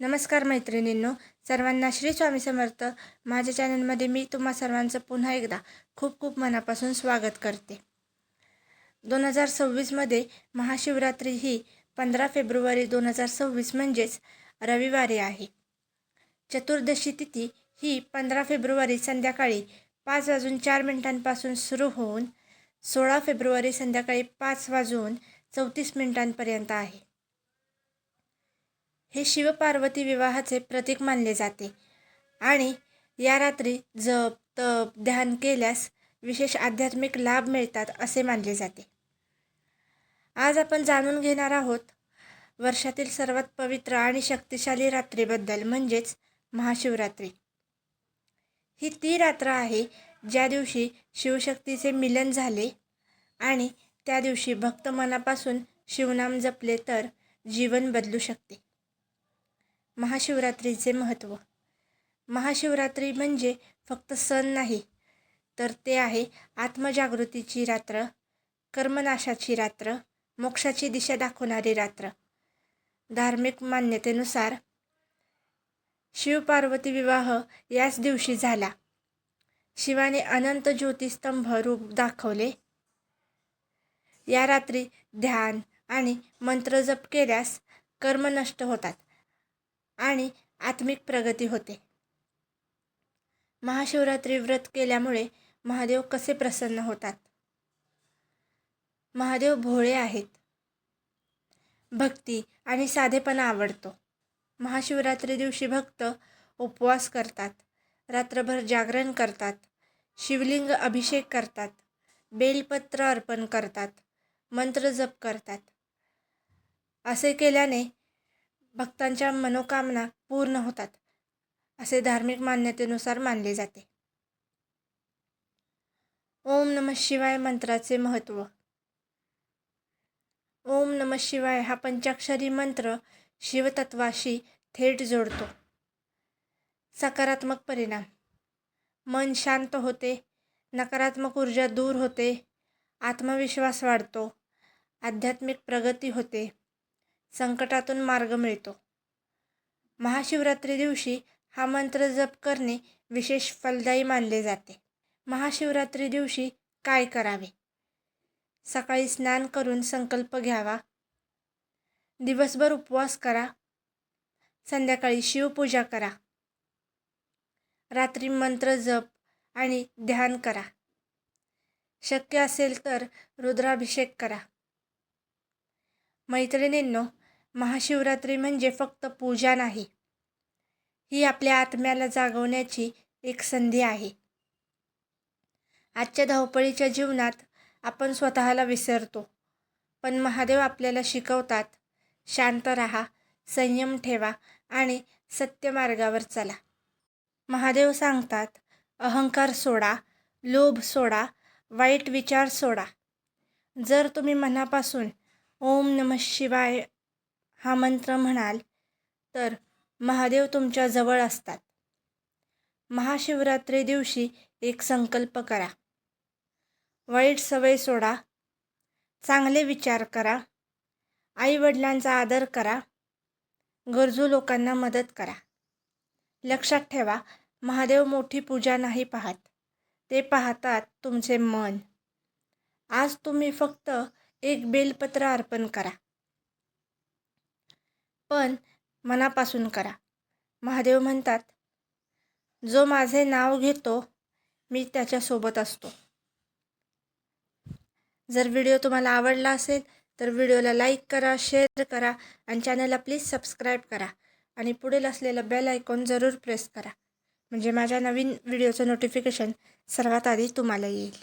नमस्कार मैत्रिणींनो सर्वांना श्री स्वामी समर्थ. माझ्या चॅनलमध्ये मी तुम्हा सर्वांचं पुन्हा एकदा खूप खूप मनापासून स्वागत करते. दोन हजार सव्वीसमध्ये महाशिवरात्री ही पंधरा फेब्रुवारी दोन हजार सव्वीस म्हणजेच रविवारी आहे. चतुर्दशी तिथी ही पंधरा फेब्रुवारी संध्याकाळी पाच वाजून चार मिनिटांपासून सुरू होऊन सोळा फेब्रुवारी संध्याकाळी पाच वाजून चौतीस मिनिटांपर्यंत आहे. हे शिवपार्वती विवाहाचे प्रतीक मानले जाते. आणि या रात्री जप तप ध्यान केल्यास विशेष आध्यात्मिक लाभ मिळतात असे मानले जाते. आज आपण जाणून घेणार आहोत वर्षातील सर्वात पवित्र आणि शक्तिशाली रात्रीबद्दल म्हणजेच महाशिवरात्री. ही ती रात्र आहे ज्या दिवशी शिवशक्तीचे मिलन झाले आणि त्या दिवशी भक्त मनापासून शिवनाम जपले तर जीवन बदलू शकते. महाशिवरात्रीचे महत्त्व महाशिवरात्री म्हणजे फक्त सण नाही तर ते आहे आत्मजागृतीची रात्र कर्मनाशाची रात्र मोक्षाची दिशा दाखवणारी रात्र. धार्मिक मान्यतेनुसार शिवपार्वती विवाह याच दिवशी झाला. शिवाने अनंत ज्योतिस्तंभ रूप दाखवले. या रात्री ध्यान आणि मंत्रजप केल्यास कर्म नष्ट होतात. आणि आत्मिक प्रगती होते. महाशिवरात्री व्रत केल्यामुळे महादेव कसे प्रसन्न होतात? महादेव भोळे आहेत. भक्ती आणि साधेपणा आवडतो. महाशिवरात्री दिवशी भक्त उपवास करतात रात्रभर जागरण करतात शिवलिंग अभिषेक करतात बेलपत्र अर्पण करतात मंत्र जप करतात. असे केल्याने भक्तांच्या मनोकामना पूर्ण होतात असे धार्मिक मान्यतेनुसार मानले जाते. ओम नम शिवाय मंत्राचे महत्त्व. ओम नम शिवाय हा पंचाक्षरी मंत्र शिवतत्वाशी थेट जोडतो. सकारात्मक परिणाम. मन शांत होते नकारात्मक ऊर्जा दूर होते आत्मविश्वास वाढतो आध्यात्मिक प्रगती होते. संकटातून मार्ग मिळतो. महाशिवरात्री दिवशी हा मंत्र जप करणे विशेष फलदायी मानले जाते. महाशिवरात्री दिवशी काय करावे? सकाळी स्नान करून संकल्प घ्यावा. दिवसभर उपवास करा. संध्याकाळी शिवपूजा करा. रात्री मंत्र जप आणि ध्यान करा. शक्य असेल तर रुद्राभिषेक करा. मैत्रिणींनो महाशिवरात्री म्हणजे फक्त पूजा नाही. ही आपल्या आत्म्याला जागवण्याची एक संधी आहे. आजच्या धावपळीच्या जीवनात आपण स्वतःला विसरतो. पण महादेव आपल्याला शिकवतात शांत राहा संयम ठेवा आणि सत्य मार्गावर चला. महादेव सांगतात अहंकार सोडा लोभ सोडा वाईट विचार सोडा. जर तुम्ही मनापासून ओम नम शिवाय हा मंत्र म्हणाल तर महादेव तुमच्या जवळ असतात. महाशिवरात्री दिवशी एक संकल्प करा. वाईट सवय सोडा. चांगले विचार करा. आईवडिलांचा आदर करा. गरजू लोकांना मदत करा. लक्षात ठेवा महादेव मोठी पूजा नाही पाहत. ते पाहतात तुमचे मन. आज तुम्ही फक्त एक बेलपत्र अर्पण करा. पण मनापासून करा. महादेव म्हणतात जो माझे नाव घेतो मी त्याच्यासोबत असतो. जर व्हिडिओ तुम्हाला आवडला असेल तर व्हिडिओला लाईक करा शेअर करा आणि चॅनलला प्लीज सबस्क्राईब करा आणि पुढील असलेलं बेल आयकॉन जरूर प्रेस करा. म्हणजे माझ्या नवीन व्हिडिओचं नोटिफिकेशन सर्वात आधी तुम्हाला येईल.